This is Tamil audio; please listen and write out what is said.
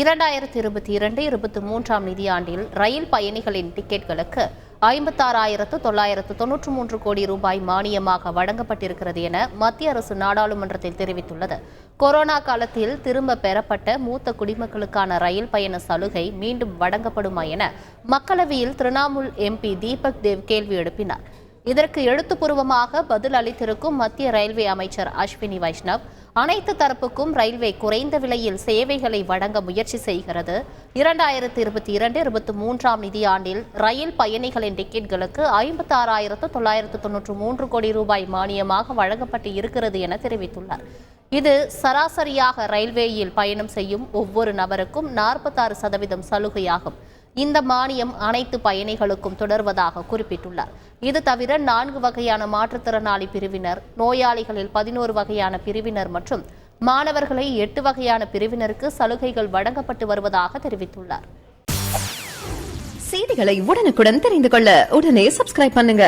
இரண்டாயிரத்தி இருபத்தி இரண்டு இருபத்தி மூன்றாம் நிதியாண்டில் ரயில் பயணிகளின் டிக்கெட்களுக்கு ஐம்பத்தாறாயிரத்து தொள்ளாயிரத்து தொன்னூற்று மூன்று கோடி ரூபாய் மானியமாக வழங்கப்பட்டிருக்கிறது என மத்திய அரசு நாடாளுமன்றத்தில் தெரிவித்துள்ளது. கொரோனா காலத்தில் திரும்ப பெறப்பட்ட மூத்த குடிமக்களுக்கான ரயில் பயண சலுகை மீண்டும் வழங்கப்படுமா என மக்களவையில் திரிணாமுல் எம்பி தீபக் தேவ் கேள்வி எழுப்பினார். இதற்கு எழுத்துப்பூர்வமாக பதில் அளித்திருக்கும் மத்திய ரயில்வே அமைச்சர் அஸ்வினி வைஷ்ணவ். அனைத்து தரப்புக்கும் ரயில்வே குறைந்த விலையில் சேவைகளை வழங்க முயற்சி செய்கிறது. இரண்டாயிரத்தி இருபத்தி இரண்டு இருபத்தி மூன்றாம் நிதியாண்டில் ரயில் பயணிகளின் டிக்கெட்களுக்கு ஐம்பத்தாறாயிரத்து தொள்ளாயிரத்து தொன்னூற்று மூன்று கோடி ரூபாய் மானியமாக வழங்கப்பட்டு இருக்கிறது என தெரிவித்துள்ளார். இது சராசரியாக ரயில்வேயில் பயணம் செய்யும் ஒவ்வொரு நபருக்கும் நாற்பத்தாறு சதவீதம் சலுகையாகும். இந்த மானியம் அனைத்து பயணிகளுக்கும் தொடர்வதாக குறிப்பிட்டுள்ளார். இது தவிர நான்கு வகையான மாற்றுத்திறனாளி பிரிவினர் நோயாளிகளில் பதினோரு வகையான பிரிவினர் மற்றும் மாணவர்களை எட்டு வகையான பிரிவினருக்கு சலுகைகள் வழங்கப்பட்டு வருவதாக தெரிவித்துள்ளார். செய்திகளை உடனுக்குடன் தெரிந்து கொள்ள உடனே சப்ஸ்கிரைப் பண்ணுங்க.